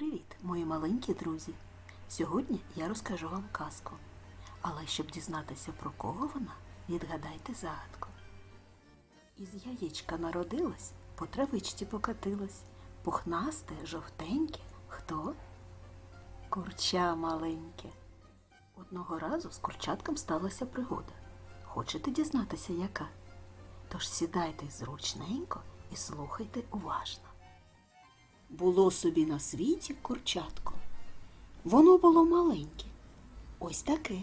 Привіт, мої маленькі друзі! Сьогодні я розкажу вам казку. Але щоб дізнатися про кого вона, відгадайте загадку. Із яєчка народилась, по травичці покатилась, пухнасте, жовтеньке. Хто? Курча маленьке. Одного разу з курчатком сталася пригода. Хочете дізнатися, яка? Тож сідайте зручненько і слухайте уважно. Було собі на світі курчатко. Воно було маленьке, ось таке.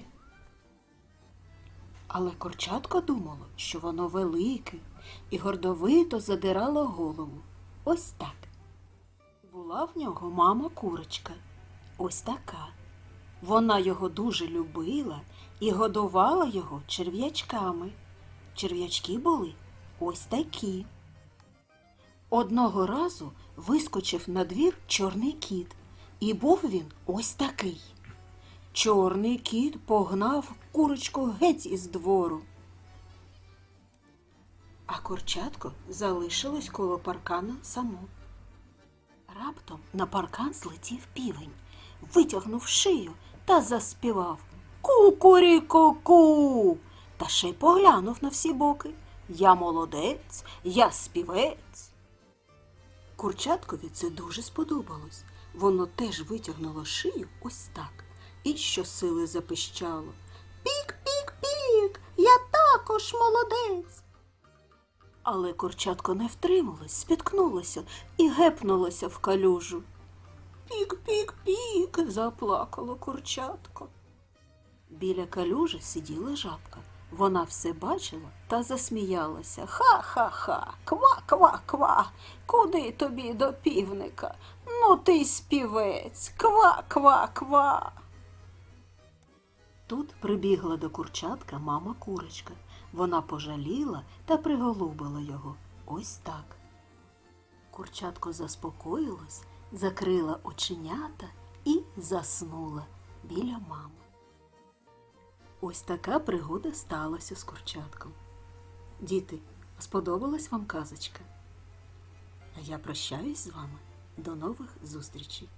Але курчатко думало, що воно велике і гордовито задирало голову. Ось так. Була в нього мама курочка, ось така. Вона його дуже любила і годувала його черв'ячками. Черв'ячки були ось такі. Одного разу вискочив на двір чорний кіт, і був він ось такий. Чорний кіт погнав курочку геть із двору. А курчатко залишилось коло паркана само. Раптом на паркан злетів півень, витягнув шию та заспівав Ку-курі-ку-ку. Та ще й поглянув на всі боки. Я молодець, я співець. Курчаткові це дуже сподобалось. Воно теж витягнуло шию ось так і щосили запищало. Пік-пік-пік, я також молодець. Але курчатко не втрималось, спіткнулося і гепнулося в калюжу. Пік-пік-пік, заплакало курчатко. Біля калюжі сиділа жабка. Вона все бачила та засміялася. Ха-ха-ха, ква-ква-ква. Куди тобі до півника? Ну ти співець, ква-ква-ква. Тут прибігла до курчатка мама курочка. Вона пожаліла та приголубила його. Ось так. Курчатко заспокоїлось, закрила оченята і заснула біля мами. Ось така пригода сталася з курчатком. Діти, сподобалась вам казочка? А я прощаюсь з вами. До нових зустрічей!